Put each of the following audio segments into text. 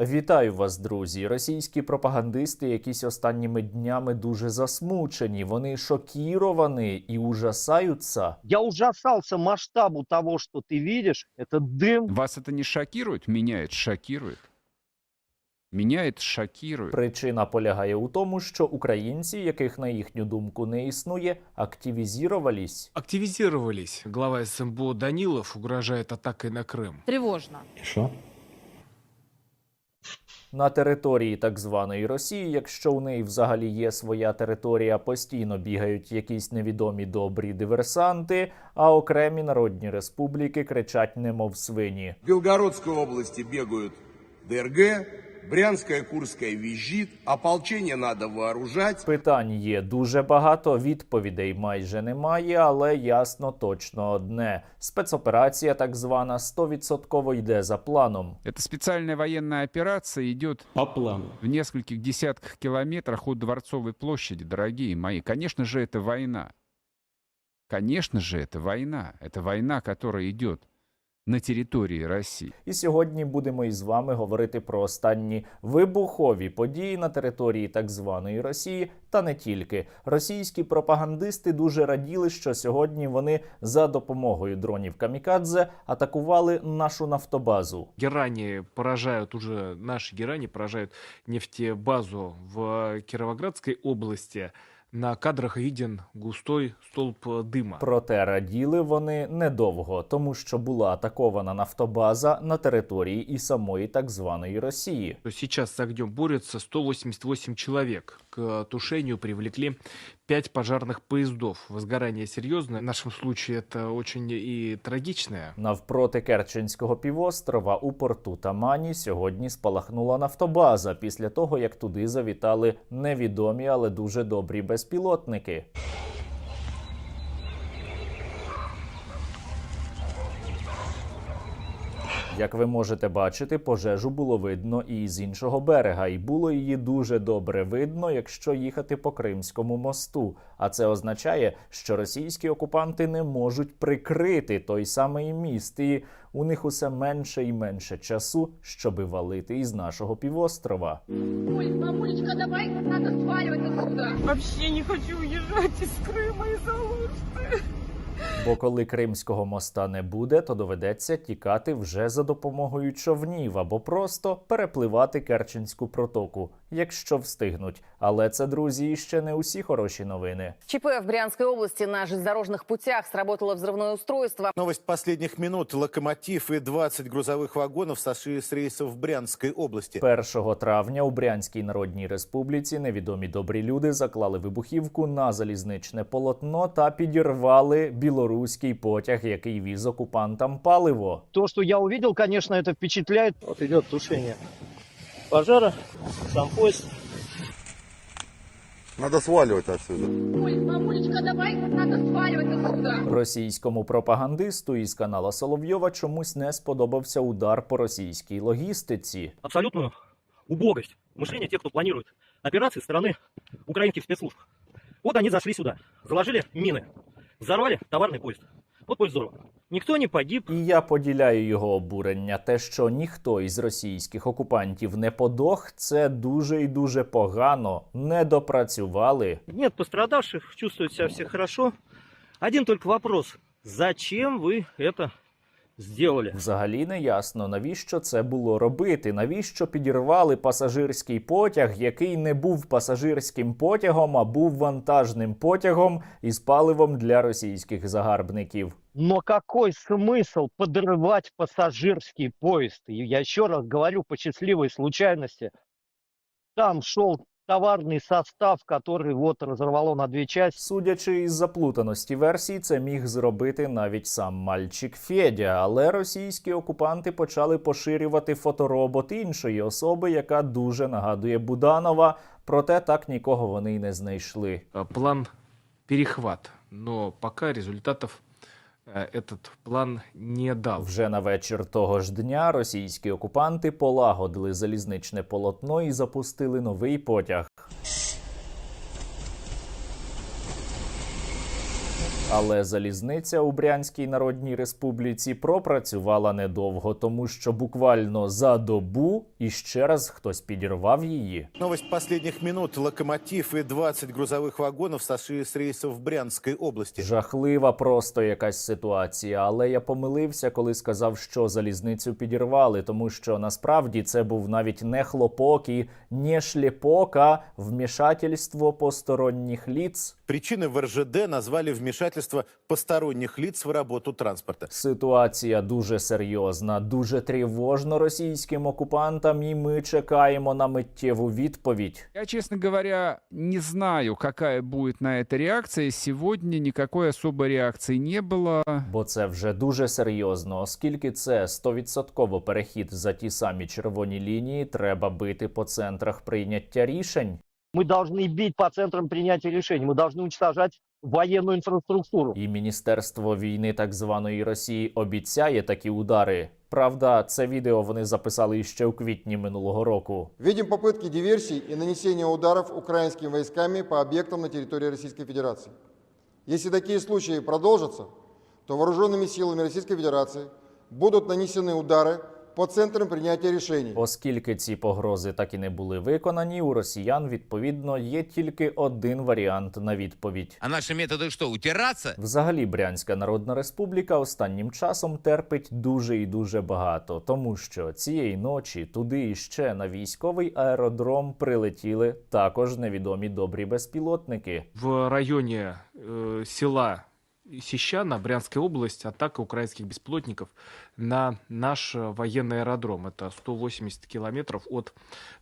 Вітаю вас, друзі. Російські пропагандисти якісь останніми днями дуже засмучені. Вони шокіровані і ужасаються. Я ужасался масштабу того, что ты видишь. Это дым. Вас это не шокирует? Меня это шокирует. Меня это шокирует. Причина полягає у тому, що українці, яких на їхню думку не існує, активізірувались. Активизировались. Глава СМБО Данилов угрожает атакой на Крым. Тревожно. На території так званої Росії, якщо у неї взагалі є своя територія, постійно бігають якісь невідомі добрі диверсанти, а окремі народні республіки кричать немов свині. В Білгородській області бігають ДРГ, Брянская, Курская визжит, ополчение надо вооружать. Питань є дуже багато, відповідей майже немає, але ясно точно одне: спецоперація, так звана, 100% йде за планом. Эта специальная военная операция идет По плану. в нескольких десятках километрах от Дворцовой площади, дорогие мои. Конечно же, это война. Конечно же, это война. Это война, которая идет на территории России. І сьогодні будемо із вами говорити про останні вибухові події на території так званої Росії, та не тільки. Російські пропагандисти дуже раділи, що сьогодні вони за допомогою дронів Камікадзе атакували нашу нафтобазу. Герани поражают уже, наши герани поражают нефтебазу в Кировоградской области. На кадрах виден густой столб дима. Проте раділи вони недовго, тому що була атакована нафтобаза на території і самої так званої Росії. Сейчас с огнем борются 188 человек. К тушению привлекли 5 пожарных поездов. Возгорание серьезное. В нашем случае это очень и трагичное. Навпроти Керченського півострова у порту Тамані сьогодні спалахнула нафтобаза після того, як туди завітали невідомі, але дуже добрі безпілотники. Як ви можете бачити, пожежу було видно і з іншого берега, і було її дуже добре видно, якщо їхати по Кримському мосту. А це означає, що російські окупанти не можуть прикрити той самий міст, і у них усе менше і менше часу, щоби валити із нашого півострова. Оль, мамулечка, давай, надо сваливать отсюда. Вообще не хочу уезжать из Крыма из-за Алушты. Бо коли Кримського моста не буде, то доведеться тікати вже за допомогою човнів або просто перепливати Керченську протоку, якщо встигнуть. Але це, друзі, ще не усі хороші новини. ЧП в Брянской области на железнодорожных путях сработало взрывное устройство. Новость последних минут. Локомотив и 20 грузовых вагонов сошли с рейсов в Брянской области. 1 травня у Брянській Народній Республіці невідомі добрі люди заклали вибухівку на залізничне полотно та підірвали білоруський потяг, який віз окупантам паливо. То, что я увидел, конечно, это впечатляет. Вот идет тушение пожара. Сам поезд. Надо сваливать отсюда. Оль, мамулечка, давай, надо сваливать отсюда. Російському пропагандисту із канала Соловйова чомусь не сподобався удар по російській логістиці. абсолютную убогость мышления тех, кто планирует операции со стороны украинских спецслужб. Вот они зашли сюда, заложили мины, взорвали товарный поезд. Вот поезд взорван. Никто не погиб, І я поділяю його обурення. Те, що ніхто із російських окупантів не подох, це дуже і дуже погано. Не допрацювали. нет пострадавших, чувствуют себя все хорошо. Один только вопрос. Зачем вы это сделали? Взагалі не ясно, навіщо це було робити, навіщо підірвали пасажирський потяг, який не був пасажирським потягом, а був вантажним потягом із паливом для російських загарбників. Но какой смысл подрывать пассажирский поезд? Я еще раз говорю, по счастливой случайности, там шел товарный состав, который вот разорвало на две части. Судячи із заплутаності версій, це міг зробити навіть сам мальчик Федя, але російські окупанти почали поширювати фоторобот іншої особи, яка дуже нагадує Буданова. Проте так нікого вони й не знайшли. Э, План перехват. Но пока результатов э, этот план не дав Вже на вечір того ж дня російські окупанти полагодили залізничне полотно і запустили новий потяг. Але залізниця у Брянській Народній Республіці пропрацювала недовго, тому що буквально за добу і ще раз хтось підірвав її. Новость последних минут. Локомотив и 20 грузовых вагонов сошли с рейсов в Брянской области. Жахлива просто якась ситуація, але я помилився, коли сказав, що залізницю підірвали, тому що насправді це був навіть не хлопок і не шлепок, а вмішательство посторонніх ліц. Причины в РЖД назвали вмешательство посторонних лиц в работу транспорта. Ситуація дуже серйозна, дуже тривожно російським окупантам, і ми чекаємо на миттєву відповідь. Я, честно говоря, не знаю, какая будет на это реакция. Сегодня никакой особой реакции не было. Бо це вже дуже серйозно, оскільки це стовідсотково перехід за ті самі червоні лінії, треба бити по центрах прийняття рішень. Мы должны бить по центрам принятия решений. Мы должны уничтожать военную инфраструктуру. І Міністерство війни так званої Росії обіцяє такі удари. Правда, це відео вони записали іще у квітні минулого року. Видим попытки диверсий и нанесения ударов украинскими войсками по объектам на территории Российской Федерации. Если такие случаи продолжатся, то вооруженными силами Российской Федерации будут нанесены удары по центрам принятия решений. Оскільки ці погрози так і не були виконані, у росіян відповідно є тільки один варіант на відповідь. А наши методы что, утираться? Взагалі, Брянська Народна Республіка останнім часом терпить дуже і дуже багато, тому що цієї ночі туди іще на військовий аеродром прилетіли також невідомі добрі безпілотники. В районе э, села Сищана, Брянская область, атака украинских беспилотников на наш э, военный аэродром. Это 180 километров от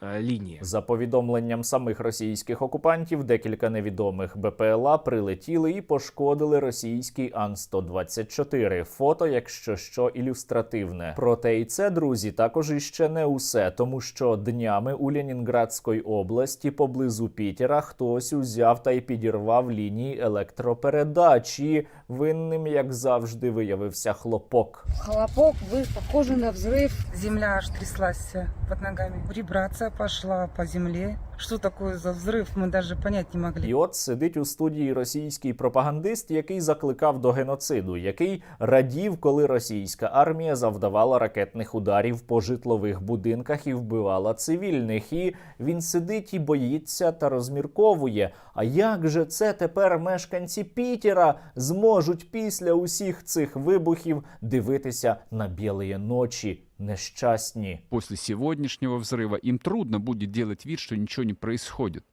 э, линии. За повідомленням самих російських окупантів, декілька невідомих БПЛА прилетіли і пошкодили російський Ан-124. Фото, якщо що, ілюстративне. Проте і це, друзі, також іще не усе, тому що днями у Ленінградській області поблизу Пітера хтось узяв та й підірвав лінії електропередачі. Винним, як завжди, виявився хлопок. Хлопок был похож на взрыв. Земля аж тряслась под ногами. Вибрация пошла по земле. Что такое за взрыв, мы даже понять не могли. І от сидить у студії російський пропагандист, який закликав до геноциду, який радів, коли російська армія завдавала ракетних ударів по житлових будинках і вбивала цивільних. І він сидить і боїться та розмірковує. А як же це тепер мешканці Пітера зможуть після усіх цих вибухів дивитися на білої ночі? Нещасні. После сегодняшнего взрыва им трудно будет делать вид, что ничего не происходит.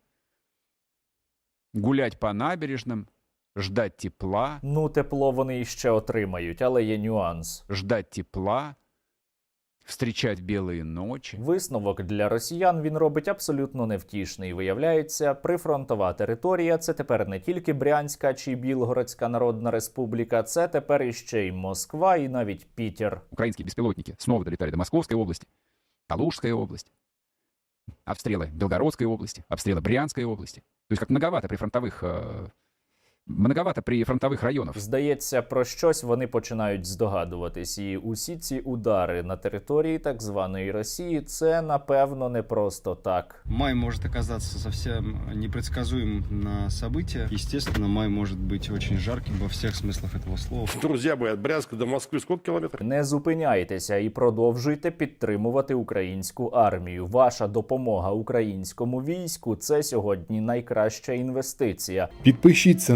Гулять по набережным, ждать тепла, Ну, тепло вони іще отримають, але є нюанс. ждать тепла, встречать белые ночи. Висновок для росіян він робить абсолютно невтішний. Виявляється, прифронтова територія це тепер не тільки Брянська чи Білгородська Народна Республіка, це тепер іще й Москва, і навіть Пітер. Украинские беспилотники снова долетали до Московской области, Калужская область, обстрелы Белгородской области, обстрелы Брянской области. То есть как многовато прифронтовых, э, многовато прифронтовых районов. Здається, про щось вони починають здогадуватись, і усі ці удари на території так званої Росії це напевно не просто так. Май может оказаться совсем непредсказуемым на события. Естественно, май может быть очень жарким во всех смыслах этого слова. Друзья мои, от Брянска до Москвы сколько километров? Не зупиняйтеся і продовжуйте підтримувати українську армію. Ваша допомога українському війську це сьогодні найкраща інвестиція. Підпишіться